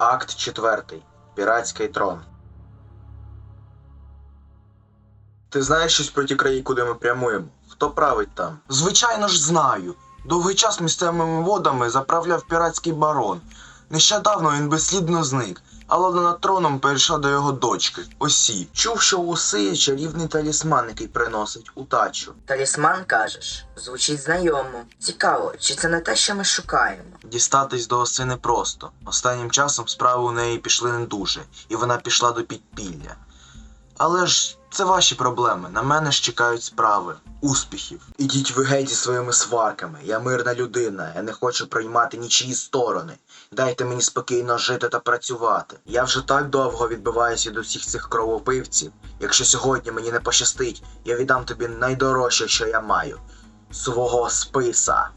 Акт 4. Піратський трон. Ти знаєш щось про ті краї, куди ми прямуємо? Хто править там? Звичайно ж знаю. Довгий час місцевими водами заправляв піратський барон. Нещодавно він безслідно зник, а влада над троном перейшла до його дочки. Осі. Чув, що уси є чарівний талісман, який приносить утачу. Талісман кажеш, звучить знайомо. Цікаво, чи це не те, що ми шукаємо? Дістатись до оси непросто. Останнім часом справи у неї пішли не дуже, і вона пішла до підпілля. Але ж це ваші проблеми. На мене ж чекають справи, успіхів. Ідіть ви геть зі своїми сварками. Я мирна людина, я не хочу приймати нічиї сторони. Дайте мені спокійно жити та працювати. Я вже так довго відбиваюся від усіх цих кровопивців. Якщо сьогодні мені не пощастить, я віддам тобі найдорожче, що я маю свого списа.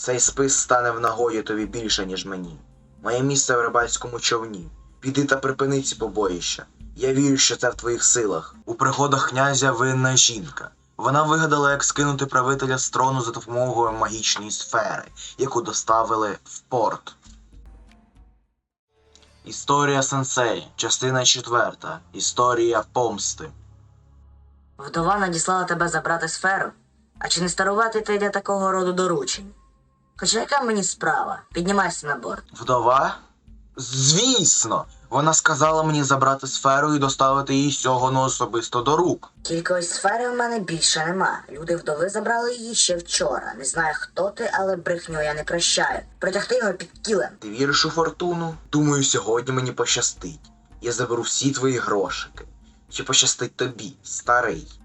Цей спис стане в нагоді тобі більше, ніж мені. Моє місце в рибальському човні. Піди та припини ці побоїща. Я вірю, що це в твоїх силах. У пригодах князя винна жінка. Вона вигадала, як скинути правителя з трону за допомогою магічної сфери, яку доставили в порт. Історія сенсей, частина четверта. Історія помсти. Вдова надіслала тебе забрати сферу. А чи не старувати ти для такого роду доручень? Хоча яка мені справа? Піднімайся на борт. Вдова? Звісно! Вона сказала мені забрати сферу і доставити її сьогодні особисто до рук. Кілької сфери в мене більше нема. Люди вдови забрали її ще вчора. Не знаю, хто ти, але брехню я не прощаю. Протягти його під кілем. Ти віриш у фортуну? Думаю, сьогодні мені пощастить. Я заберу всі твої грошики. Чи пощастить тобі, старий?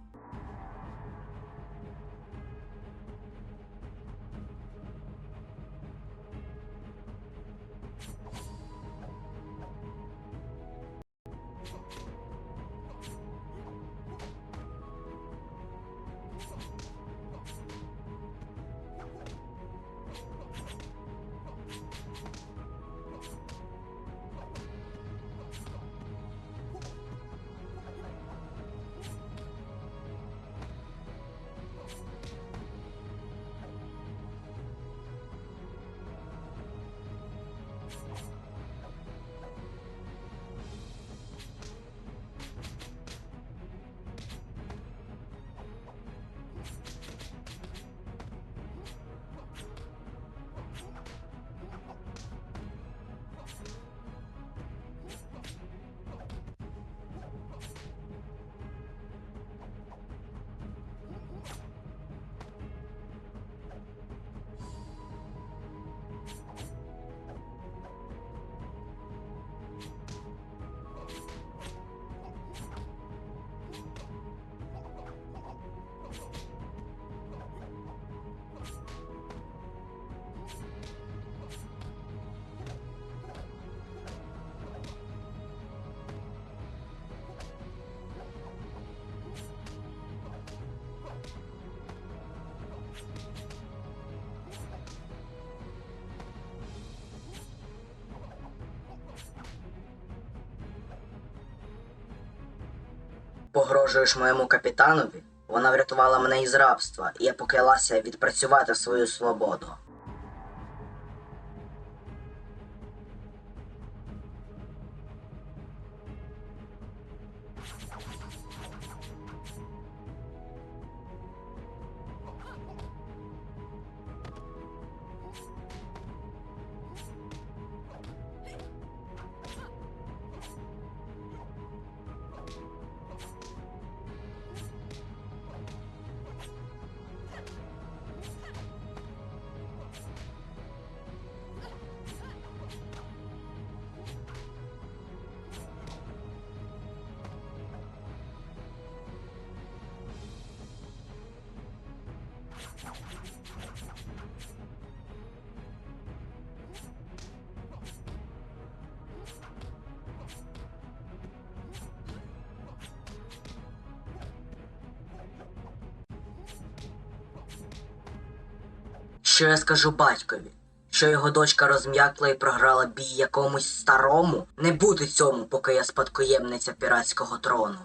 Погрожуєш моєму капітанові? Вона врятувала мене із рабства, і я поклялася відпрацювати свою свободу. Що я скажу батькові? Що його дочка розм'якла і програла бій якомусь старому? Не буде цьому, поки я спадкоємниця піратського трону.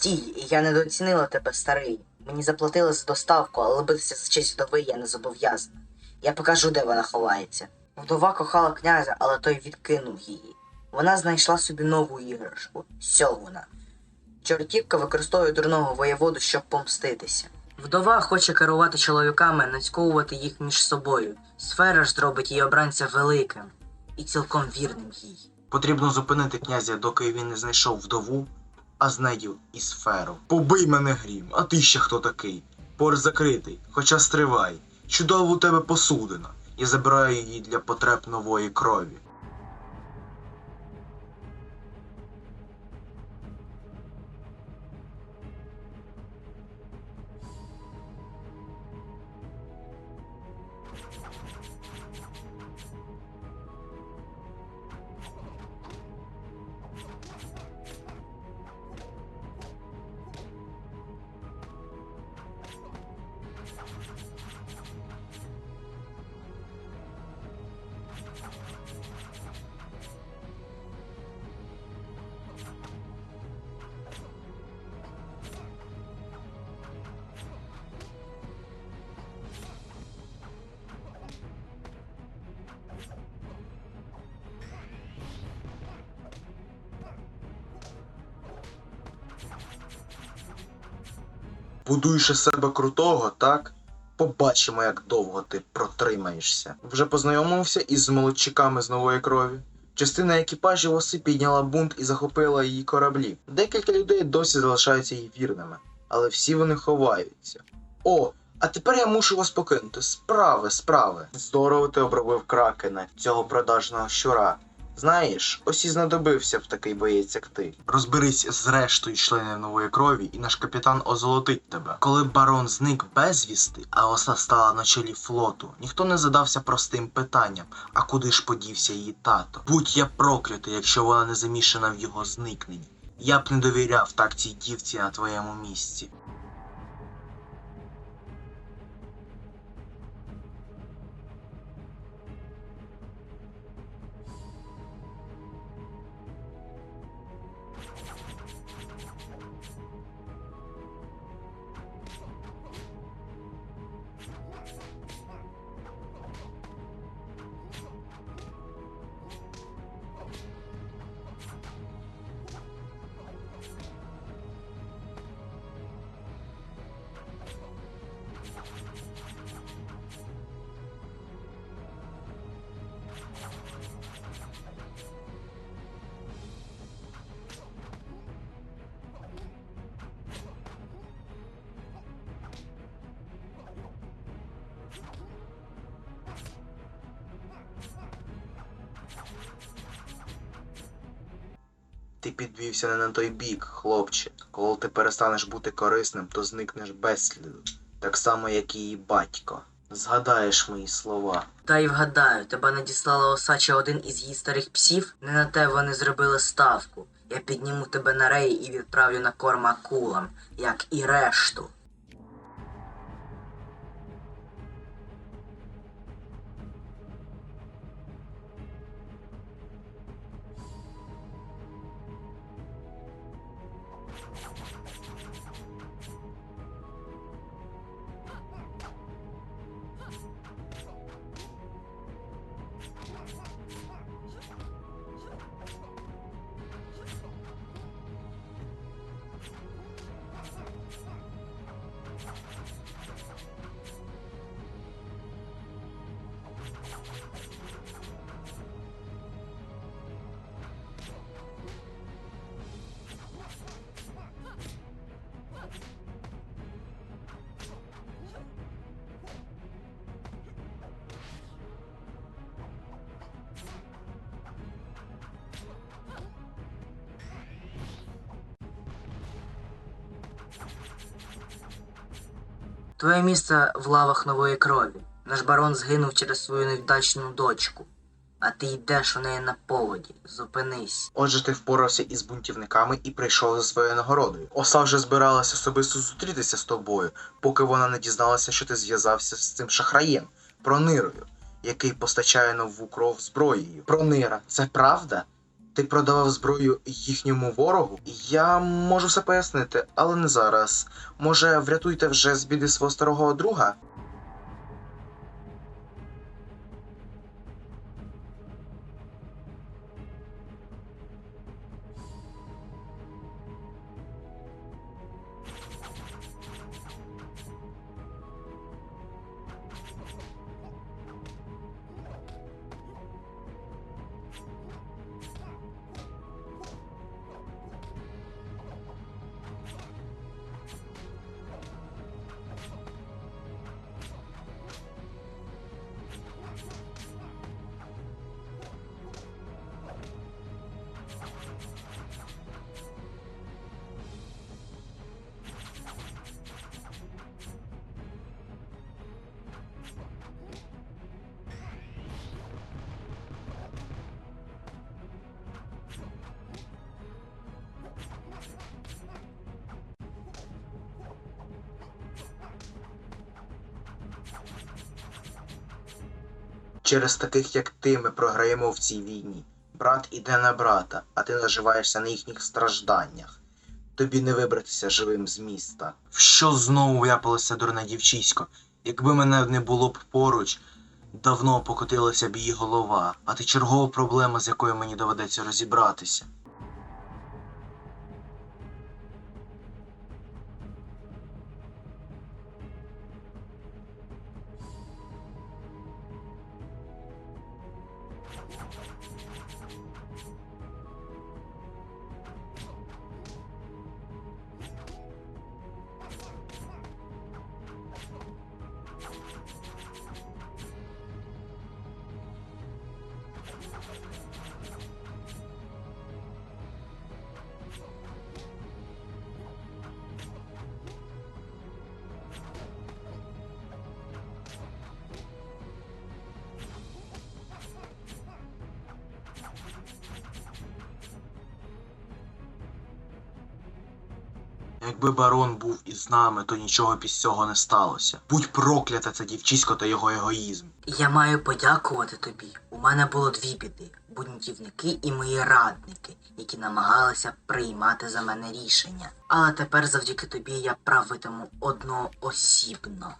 Стій, я недооцінила тебе, старий. Мені заплатили за доставку, але битися за честь вдови я не зобов'язана. Я покажу, де вона ховається. Вдова кохала князя, але той відкинув її. Вона знайшла собі нову іграшку сьовуна. Чортівка використовує дурного воєводу, щоб помститися. Вдова хоче керувати чоловіками, нацьковувати їх між собою. Сфера ж зробить її обранця великим і цілком вірним їй. Потрібно зупинити князя, доки він не знайшов вдову, а з нею і сферу. Побий мене грім, а ти ще хто такий? Пор закритий, хоча стривай. Чудово у тебе посудина. Я забираю її для потреб нової крові. Будуєш себе крутого, так? Побачимо, як довго ти протримаєшся. Вже познайомився із молодчиками з нової крові. Частина екіпажів оси підняла бунт і захопила її кораблі. Декілька людей досі залишаються їй вірними, але всі вони ховаються. О, а тепер я мушу вас покинути. Справи, справи. Здорово ти обробив кракена, цього продажного щура. Знаєш, ось і знадобився б такий боєць, як ти. Розберись з рештою членів нової крові, і наш капітан озолотить тебе. Коли барон зник безвісти, а оса стала на чолі флоту, ніхто не задався простим питанням: а куди ж подівся її тато? Будь я проклятий, якщо вона не замішана в його зникненні. Я б не довіряв так цій дівці на твоєму місці. Ти підвівся не на той бік, хлопче. Коли ти перестанеш бути корисним, то зникнеш без сліду. Так само, як і її батько. Згадаєш мої слова. Та й вгадаю, тебе надіслала Осача один із її старих псів. Не на те вони зробили ставку. Я підніму тебе на реї і відправлю на корм акулам, як і решту. Твоє місце в лавах нової крові. Наш барон згинув через свою невдачну дочку. А ти йдеш у неї на поводі. Зупинись. Отже, ти впорався із бунтівниками і прийшов за своєю нагородою. Оса вже збиралася особисто зустрітися з тобою, поки вона не дізналася, що ти зв'язався з цим шахраєм, пронирою, який постачає нову кров зброєю. Пронира, це правда? Ти продавав зброю їхньому ворогу? Я можу все пояснити, але не зараз. Може, врятуйте вже з біди свого старого друга? Через таких, як ти, ми програємо в цій війні. Брат іде на брата, а ти наживаєшся на їхніх стражданнях. Тобі не вибратися живим з міста. Що знову в'япалося дурне дівчисько? Якби мене не було б поруч, давно покотилася б її голова, а ти чергова проблема, з якою мені доведеться розібратися. Якби барон був із нами, то нічого після цього не сталося. Будь проклята це дівчисько та його егоїзм. Я маю подякувати тобі. У мене було дві біди: бунтівники і мої радники, які намагалися приймати за мене рішення. Але тепер завдяки тобі я правитиму одноосібно.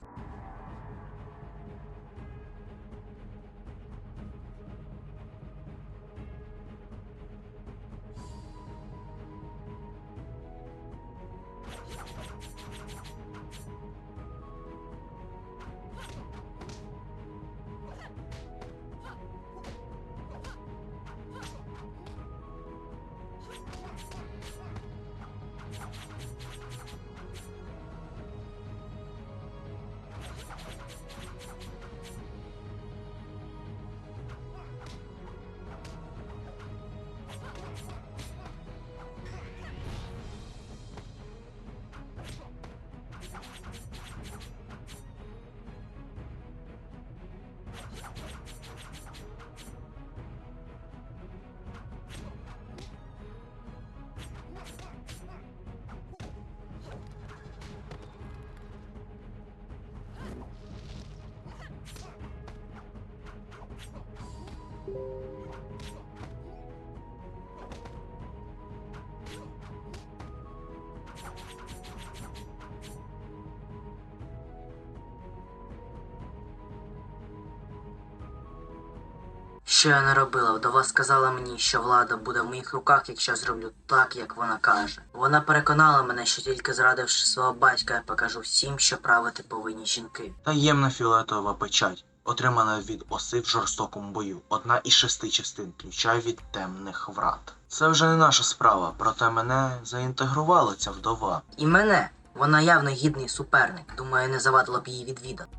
Що я не робила, вдова сказала мені, що влада буде в моїх руках, якщо зроблю так, як вона каже. Вона переконала мене, що тільки зрадивши свого батька, я покажу всім, що правити повинні жінки. Таємна фіолетова печать, отримана від оси в жорстокому бою, одна із шести частин, ключа від темних врат. Це вже не наша справа, проте мене заінтегрувала ця вдова. І мене. Вона явно гідний суперник. Думаю, не завадило б її відвідати.